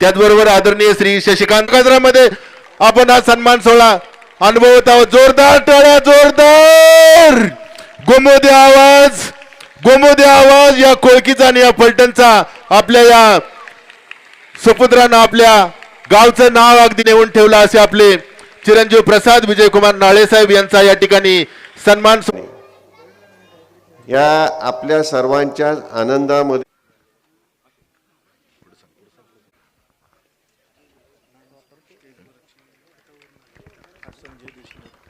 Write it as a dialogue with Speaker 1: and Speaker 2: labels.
Speaker 1: त्याचबरोबर आदरणीय श्री शशिकांत काजरामध्ये आपण हा सन्मान सोहळा अनुभवत आहोत. जोरदार टाळ्या जोरदार! गोमोदे आवाज गोमोदे आवाज या कोळकीचा आणि या फलटणचा आपल्या या सुपुत्रांना आपल्या गावचं नाव अगदी नेऊन ठेवलं असे आपले चिरंजीव प्रसाद विजयकुमार नाळेसाहेब यांचा या ठिकाणी सन्मान
Speaker 2: या आपल्या सर्वांच्या आनंदामध्ये 예, 발성제 되시는